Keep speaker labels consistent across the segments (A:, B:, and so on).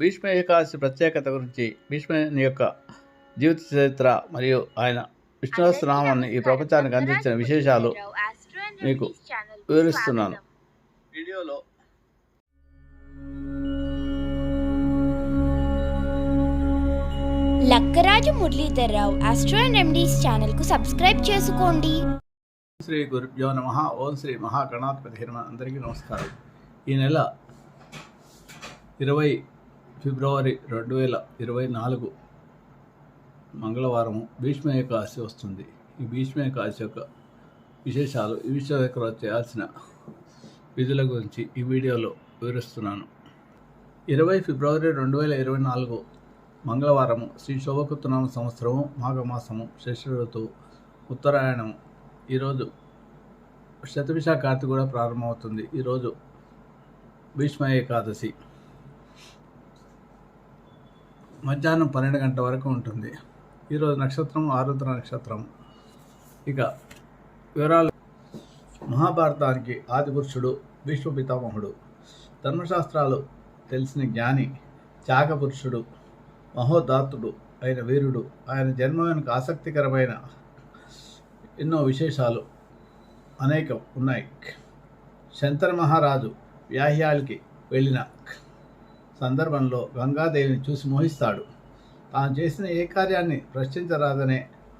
A: భీష్మ ఏకాదశి ప్రత్యేకత గురించి భీష్ముని యొక్క జీవిత చరిత్ర మరియు ఆయన విష్ణు సహస్రనామాన్ని ఈ ప్రపంచానికి అందించిన విశేషాలు మీకు వివరిస్తున్నాను. వీడియోలో
B: Lakkaraju Muralidharrao astro and remedies ఛానల్కు సబ్స్క్రైబ్ చేసుకోండి.
A: శ్రీ గురుభ్యో నమ. ఓం శ్రీ మహాగణాధిపతి అందరికీ నమస్కారం. ఈ నెల ఇరవై ఫిబ్రవరి రెండు వేల ఇరవై నాలుగు మంగళవారం భీష్మ ఏకాదశి వస్తుంది. ఈ భీష్మ ఏకాదశి యొక్క విశేషాలు ఈ విషయంలో చేయాల్సిన విధుల గురించి ఈ వీడియోలో వివరిస్తున్నాను. ఇరవై ఫిబ్రవరి రెండు వేల ఇరవై నాలుగు మంగళవారము శ్రీ శోభకృతనామ సంవత్సరము మాఘమాసము శశి ఋతువు ఉత్తరాయణం ఈరోజు శతభిష కార్తీ కూడా ప్రారంభమవుతుంది. ఈరోజు భీష్మ ఏకాదశి. మధ్యాహ్నం పన్నెండు గంటల వరకు ఉంటుంది. ఈరోజు నక్షత్రం ఆరుద్ర నక్షత్రం ఇక వివరాలు. మహాభారతానికి ఆదిపురుషుడు భీష్మ పితామహుడు. ధర్మశాస్త్రాలు తెలిసిన జ్ఞాని త్యాగపురుషుడు మహోదాత్తుడు అయిన వీరుడు. ఆయన జన్మ వెనుక ఆసక్తికరమైన ఎన్నో విశేషాలు అనేకం ఉన్నాయి. శంతన మహారాజు వ్యాహ్యాలకి వెళ్ళిన సందర్భంలో గంగాదేవిని చూసి మోహిస్తాడు. తాను చేసిన ఏ కార్యాన్ని ప్రశ్నించరాదనే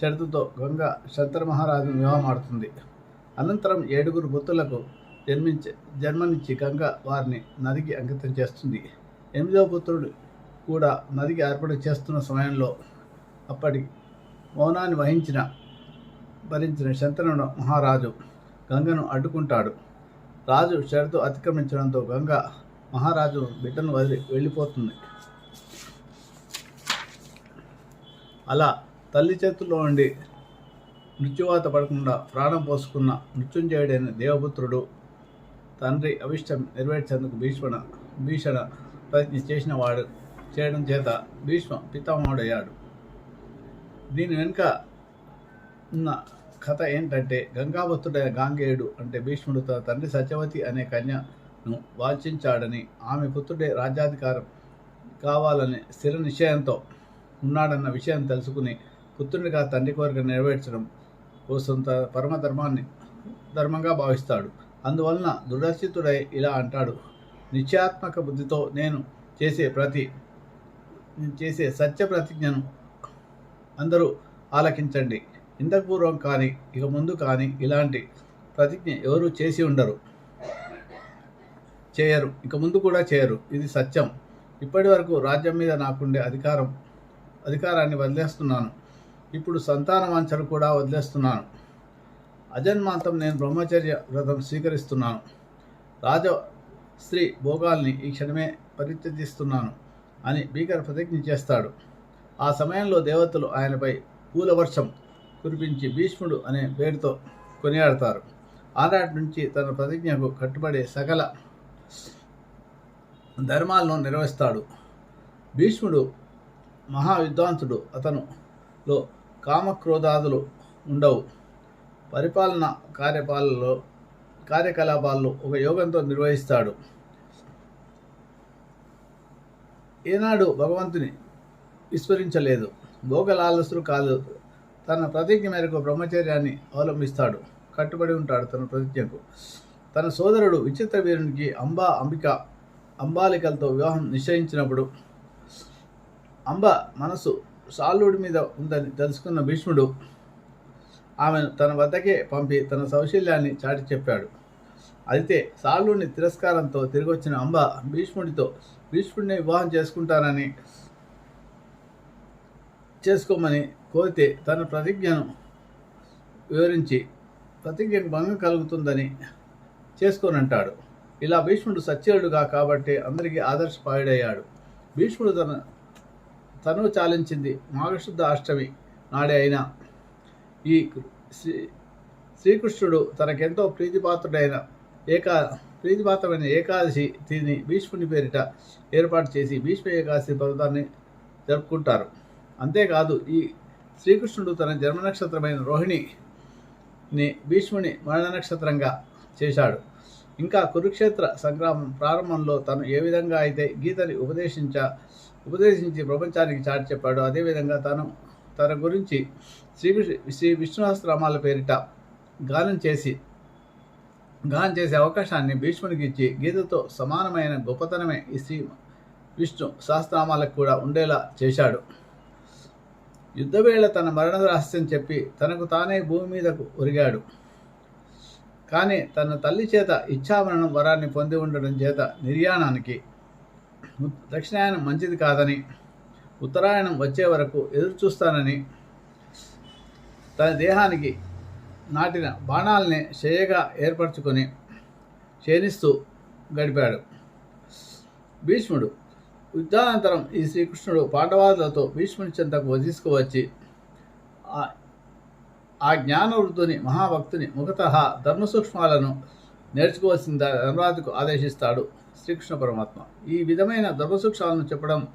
A: షరతుతో గంగా శంతన మహారాజును వివాహమాడుతుంది. అనంతరం ఏడుగురు పుత్రులకు జన్మించే జన్మనిచ్చి గంగ వారిని నదికి అంకితం చేస్తుంది. ఎనిమిదవ పుత్రుడు కూడా నదికి అర్పణ చేస్తున్న సమయంలో అప్పటి మౌనాన్ని వహించిన భరించిన శంతనుడు మహారాజు గంగను అడ్డుకుంటాడు. రాజు షరతు అతిక్రమించడంతో గంగ మహారాజు బిడ్డను వదిలి వెళ్ళిపోతుంది. అలా తల్లి చేతుల్లో ఉండి మృత్యువాత పడకుండా ప్రాణం పోసుకున్న మృత్యుంజయుడైన దేవపుత్రుడు తండ్రి అవిష్టం నెరవేర్చేందుకు భీష్మణ భీషణ ప్రయత్నం చేసిన వాడు చేయడం చేత భీష్మ పితామహుడయ్యాడు. దీని వెనుక ఉన్న కథ ఏంటంటే గంగాభక్తుడైన గాంగేయుడు అంటే భీష్ముడు తన తండ్రి సత్యవతి అనే ను వాంఛించాడని ఆమె పుత్రుడే రాజ్యాధికారం కావాలని స్థిర నిశ్చయంతో ఉన్నాడన్న విషయం తెలుసుకుని పుత్రునిగా తండ్రి కోరిక నెరవేర్చడం కోసం త పరమధర్మాన్ని ధర్మంగా భావిస్తాడు. అందువలన దృఢస్థితుడై ఇలా అంటాడు. నిశ్చయాత్మక బుద్ధితో నేను చేసే ప్రతి చేసే సత్య ప్రతిజ్ఞను అందరూ ఆలకించండి. ఇంతకు పూర్వం కానీ ఇక ముందు కానీ ఇలాంటి ప్రతిజ్ఞ ఎవరు చేసి ఉండరు. చేయరు. ఇక ముందు కూడా చేయరు. ఇది సత్యం. ఇప్పటి వరకు రాజ్యం మీద నాకుండే అధికారం అధికారాన్ని వదిలేస్తున్నాను. ఇప్పుడు సంతాన వాంఛను కూడా వదిలేస్తున్నాను. అజన్మాంతం నేను బ్రహ్మచర్య వ్రతం స్వీకరిస్తున్నాను. రాజ స్త్రీ భోగాల్ని ఈ క్షణమే పరిత్యజిస్తున్నాను అని భీకర ప్రతిజ్ఞ చేస్తాడు. ఆ సమయంలో దేవతలు ఆయనపై పూలవర్షం కురిపించి భీష్ముడు అనే పేరుతో కొనియాడతారు. ఆనాటి నుంచి తన ప్రతిజ్ఞకు కట్టుబడే సకల ధర్మాలను నిర్వహిస్తాడు. భీష్ముడు మహా విద్వాంసుడు అతనులో కామక్రోధాదులు ఉండవు. పరిపాలన కార్యపాలలో కార్యకలాపాలను ఒక యోగంతో నిర్వహిస్తాడు. ఏనాడు భగవంతుని విస్మరించలేదు. భోగలాలసులు కాదు. తన ప్రతిజ్ఞ మేరకు బ్రహ్మచర్యాన్ని అవలంబిస్తాడు. కట్టుబడి ఉంటాడు తన ప్రతిజ్ఞకు. తన సోదరుడు విచిత్ర వీరునికి అంబా అంబిక అంబాలికలతో వివాహం నిశ్చయించినప్పుడు అంబ మనసు సాలుడి మీద ఉందని తెలుసుకున్న భీష్ముడు ఆమెను తన వద్దకే పంపి తన సౌశల్యాన్ని చాటి చెప్పాడు. అయితే సాలుడిని తిరస్కారంతో తిరిగి వచ్చిన అంబ భీష్ముడితో భీష్ముడిని వివాహం చేసుకుంటానని చేసుకోమని కోరితే తన ప్రతిజ్ఞను వివరించి ప్రతిజ్ఞకు భంగం కలుగుతుందని చేసుకోనంటాడు. ఇలా భీష్ముడు సత్యుడుగా కాబట్టి అందరికీ ఆదర్శపాయుడయ్యాడు. భీష్ముడు తన తను చాలించింది మాఘశుద్ధ అష్టమి నాడే అయినా. ఈ శ్రీ శ్రీకృష్ణుడు తనకెంతో ప్రీతిపాత్రుడైన ఏకా ప్రీతిపాత్రమైన ఏకాదశి తిని భీష్ముని పేరిట ఏర్పాటు చేసి భీష్మ ఏకాదశి పర్వతాన్ని జరుపుకుంటారు. అంతేకాదు ఈ శ్రీకృష్ణుడు తన జన్మ నక్షత్రమైన రోహిణిని భీష్ముని మరణ నక్షత్రంగా చేశాడు. ఇంకా కురుక్షేత్ర సంగ్రామం ప్రారంభంలో తను ఏ విధంగా అయితే గీతని ఉపదేశించ ఉపదేశించి ప్రపంచానికి చాటి చెప్పాడో అదేవిధంగా తను తన గురించి శ్రీకృష్ణ శ్రీ విష్ణుసహస్రనామాల పేరిట గానం చేసి గానం చేసే అవకాశాన్ని భీష్మునికి ఇచ్చి గీతతో సమానమైన గొప్పతనమే ఈ శ్రీ విష్ణు సహస్రనామాలకు కూడా ఉండేలా చేశాడు. యుద్ధవేళ తన మరణ రహస్యం చెప్పి తనకు తానే భూమి మీదకు ఒరిగాడు. కానీ తన తల్లి చేత ఇచ్ఛామరణం వరాన్ని పొంది ఉండడం చేత నిర్యాణానికి దక్షిణాయనం మంచిది కాదని ఉత్తరాయణం వచ్చే వరకు ఎదురుచూస్తానని తన దేహానికి నాటిన బాణాలని శయగా ఏర్పరచుకొని క్షీణిస్తూ గడిపాడు. భీష్ముడు యుద్ధానంతరం ఈ శ్రీకృష్ణుడు పాండవాదులతో భీష్ముని చెంతకు తీసుకువచ్చి ఆ- జ్ఞానవృద్ధుని మహాభక్తుని ముఖత ధర్మసూక్ష్మాలను నేర్చుకోవాల్సిన ధర్మరాజుకు ఆదేశిస్తాడు శ్రీకృష్ణ పరమాత్మ. ఈ విధమైన ధర్మసూక్ష్మాలను చెప్పడం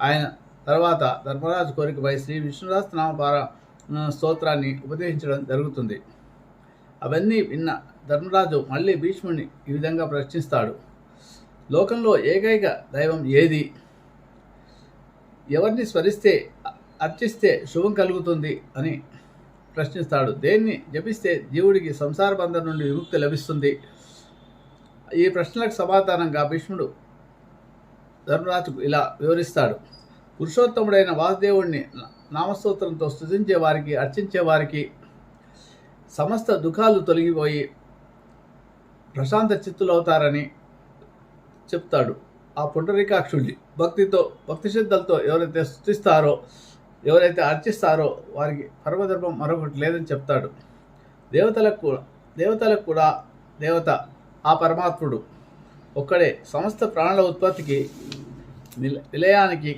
A: ఆయన తర్వాత ధర్మరాజు కోరికపై శ్రీ విష్ణుదాస్ నామపార స్తోత్రాన్ని ఉపదేశించడం జరుగుతుంది. అవన్నీ విన్న ధర్మరాజు మళ్ళీ భీష్ముని ఈ విధంగా ప్రశ్నిస్తాడు. లోకంలో ఏకైక దైవం ఏది? ఎవరిని స్మరిస్తే అర్చిస్తే శుభం కలుగుతుంది అని ప్రశ్నిస్తాడు. దేన్ని? జపిస్తే జీవుడికి సంసార బంధం నుండి విముక్తి లభిస్తుంది. ఈ ప్రశ్నలకు సమాధానంగా భీష్ముడు ధర్మరాజుకు ఇలా వివరిస్తాడు. పురుషోత్తముడైన వాసుదేవుడిని నామస్తోత్రంతో స్థుతించే వారికి అర్చించే వారికి సమస్త దుఃఖాలు తొలగిపోయి ప్రశాంత చిత్తులవుతారని చెప్తాడు. ఆ పుండరీకాక్షుడిని భక్తితో భక్తి శ్రద్ధలతో ఎవరైతే స్థుతిస్తారో ఎవరైతే అర్చిస్తారో వారికి పరమధర్మం మరొకటి లేదని చెప్తాడు. దేవతలకు కూడా దేవతలకు కూడా దేవత ఆ పరమాత్ముడు ఒక్కడే సమస్త ప్రాణుల ఉత్పత్తికి నిల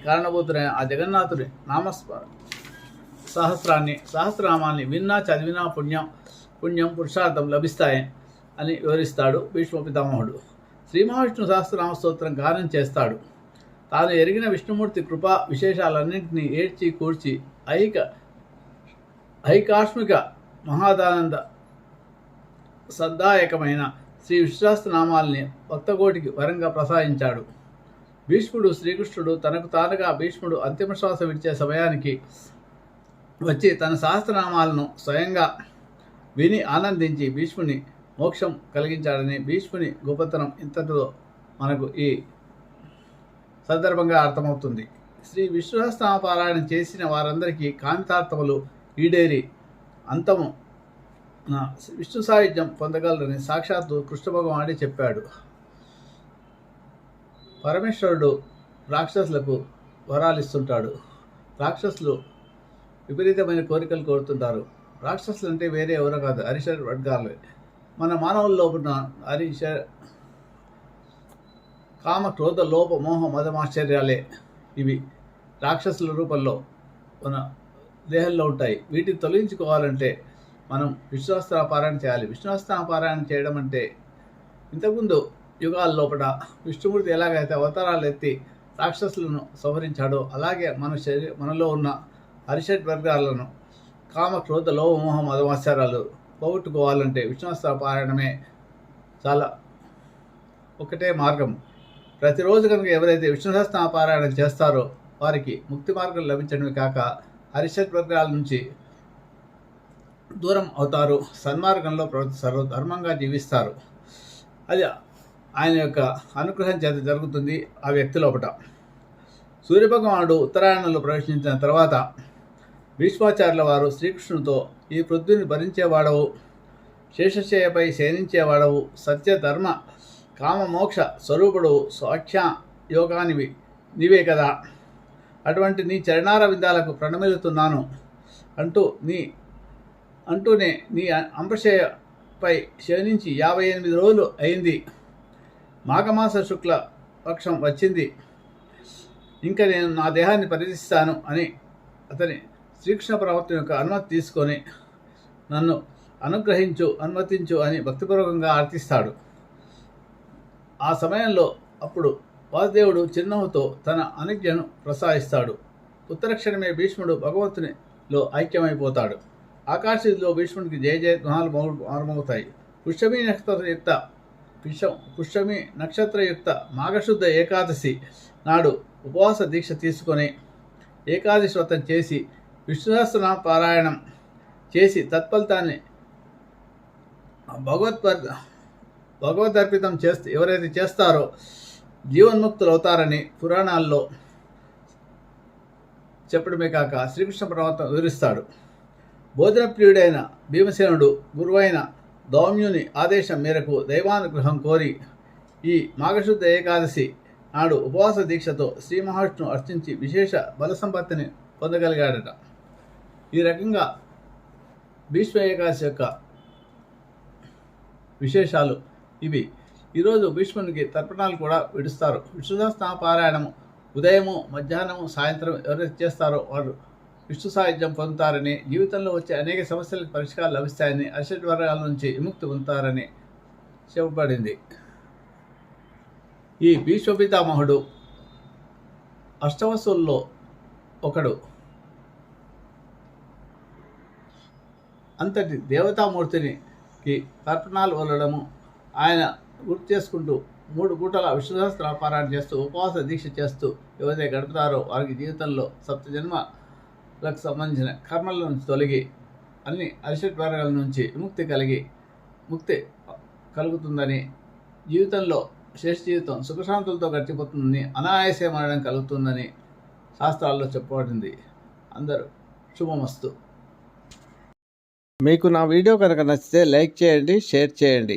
A: కారణభూతుడైన ఆ జగన్నాథుడి నామస్మ సహస్రాన్ని సహస్రనామాన్ని విన్నా చదివినా పుణ్యం పుణ్యం పురుషార్థం లభిస్తాయి అని వివరిస్తాడు భీష్మ పితామహుడు. శ్రీ మహావిష్ణు సహస్రనామ స్తోత్రం గానం చేస్తాడు. తాను ఎరిగిన విష్ణుమూర్తి కృపా విశేషాలన్నింటినీ ఏడ్చి కూర్చి ఐక ఐకాష్మిక మహాదానంద సద్దాయకమైన శ్రీ విశ్వాసనామాల్ని భక్తకోటికి వరంగా ప్రసాదించాడు. భీష్ముడు శ్రీకృష్ణుడు తనకు తానుగా భీష్ముడు అంతిమ శ్వాస విడిచే సమయానికి వచ్చి తన శాస్త్రనామాలను స్వయంగా విని ఆనందించి భీష్ముని మోక్షం కలిగించాడని భీష్ముని గొప్పతనం ఇంతటితో మనకు ఈ సందర్భంగా అర్థమవుతుంది. శ్రీ విశ్వసనామ పారాయణం చేసిన వారందరికీ కాంతార్థములు ఈడేరి అంతము. విష్ణు సాహిత్యం పొందగలరని సాక్షాత్తు కృష్ణ భగవానుడే చెప్పాడు. పరమేశ్వరుడు రాక్షసులకు వరాలిస్తుంటాడు. రాక్షసులు విపరీతమైన కోరికలు కోరుతుంటారు. రాక్షసులు అంటే వేరే ఎవరో కాదు హరిశర్ వర్గాలే. మన మానవుల్లో ఉన్న హరిష కామ క్రోధ లోప మోహ మదమాశ్చర్యాలే ఇవి రాక్షసుల రూపంలో మన దేహంలో ఉంటాయి. వీటిని తొలగించుకోవాలంటే మనం విశ్వాస్త్ర పారాయణ చేయాలి. విశ్వాస్త్ర పారాయణ చేయడం అంటే ఇంతకుముందు యుగాల లోపల విష్ణుమూర్తి ఎలాగైతే అవతారాలు ఎత్తి రాక్షసులను సంహరించాడో అలాగే మన శరీర మనలో ఉన్న హరిషడ్ వర్గాలను కామ క్రోధ లోభ మోహ మదమాచారాలు పోగొట్టుకోవాలంటే విశ్వాస పారాయణమే చాలా ఒకటే మార్గం. ప్రతిరోజు కనుక ఎవరైతే విష్ణుసహస్ర పారాయణం చేస్తారో వారికి ముక్తి మార్గం లభించడమే కాక హరిషడ్ వర్గాల నుంచి దూరం అవుతారు సన్మార్గంలో ప్రవర్తిస్తారు ధర్మంగా జీవిస్తారు. అది ఆయన యొక్క అనుగ్రహం చేత జరుగుతుంది ఆ వ్యక్తి లోపల సూర్యభగవానుడు ఉత్తరాయణంలో ప్రవేశించిన తర్వాత భీష్మాచార్యుల వారు శ్రీకృష్ణుడితో ఈ పృథ్వీని భరించేవాడవు శేషశయపై శయనించేవాడవు సత్య కామమోక్ష కామ మోక్ష స్వరూపుడు స్వాఖ్య యోగానివి నీవే కదా. అటువంటి నీ చరణార విందాలకు ప్రణమిలుతున్నాను అంటూ నీ అంటూనే నీ అంబశయపై శయనించి యాభై ఎనిమిది రోజులు అయింది. మాఘమాస శుక్ల పక్షం వచ్చింది. ఇంకా నేను నా దేహాన్ని పరిధిస్తాను అని అతని శ్రీకృష్ణ ప్రవర్తన యొక్క అనుమతి తీసుకొని నన్ను అనుగ్రహించు అనుమతించు అని భక్తిపూర్వకంగా ఆర్తిస్తాడు. ఆ సమయంలో అప్పుడు వాసుదేవుడు చిరునవ్వుతో తన అనుజ్ఞను ప్రసాదిస్తాడు. ఉత్తరక్షణమే భీష్ముడు భగవంతునిలో ఐక్యమైపోతాడు. ఆకాశంలో భీష్ముడికి జయ జయ ధ్వనాలు మారుమవుతాయి పుష్యమి నక్షత్రయుక్త పిషం పుష్యమి నక్షత్రయుక్త మాఘశుద్ధ ఏకాదశి నాడు ఉపవాస దీక్ష తీసుకొని ఏకాదశి వ్రతం చేసి విష్ణుసహస్రనామ పారాయణం చేసి తత్ఫలితాన్ని భగవత్ భగవదర్పితం చేస్తే ఎవరైతే చేస్తారో జీవన్ముక్తులు అవుతారని పురాణాల్లో చెప్పడమే కాక శ్రీకృష్ణ పరమాత్మ వివరిస్తాడు. భోజన ప్రియుడైన భీమసేనుడు గురువైన దౌమ్యుని ఆదేశం మేరకు దైవానుగ్రహం కోరి ఈ మాఘశుద్ధ ఏకాదశి నాడు ఉపవాస దీక్షతో శ్రీ మహావిష్ణు అర్చించి విశేష బల సంపత్తిని పొందగలిగాడట. ఈ రకంగా భీష్మ ఏకాదశి యొక్క విశేషాలు ఇవి. ఈరోజు భీష్మునికి తర్పణాలు కూడా విడుస్తారు. విష్ణుదాస్నామ పారాయణము ఉదయము మధ్యాహ్నము సాయంత్రం ఎవరైతే చేస్తారో వారు విష్ణు సాహిత్యం పొందుతారని జీవితంలో వచ్చే అనేక సమస్యలకు పరిష్కారాలు లభిస్తాయని అరిషడ్ వర్గాల నుంచి విముక్తి పొందుతారని చెప్పబడింది. ఈ భీష్మపితామహుడు అష్టవసుల్లో ఒకడు. అంతటి దేవతామూర్తిని కి తర్పణాలు వదలడము ఆయన గుర్తు చేసుకుంటూ మూడు పూటల విష్ణుసహస్ర పారాయణ చేస్తూ ఉపవాస దీక్ష చేస్తూ ఎవరైతే గడుపుతారో వారికి జీవితంలో సప్త జన్మలకు సంబంధించిన కర్మల నుంచి తొలగి అన్ని అరిషట్ వర్గాల నుంచి విముక్తి కలిగి ముక్తి కలుగుతుందని జీవితంలో శ్రేష్ఠ జీవితం సుఖశాంతులతో గడిచిపోతుందని అనాయాసే మరణం కలుగుతుందని శాస్త్రాల్లో చెప్పబడింది. అందరూ శుభమస్తు.
C: మీకు నా వీడియో కనుక నచ్చితే లైక్ చేయండి షేర్ చేయండి.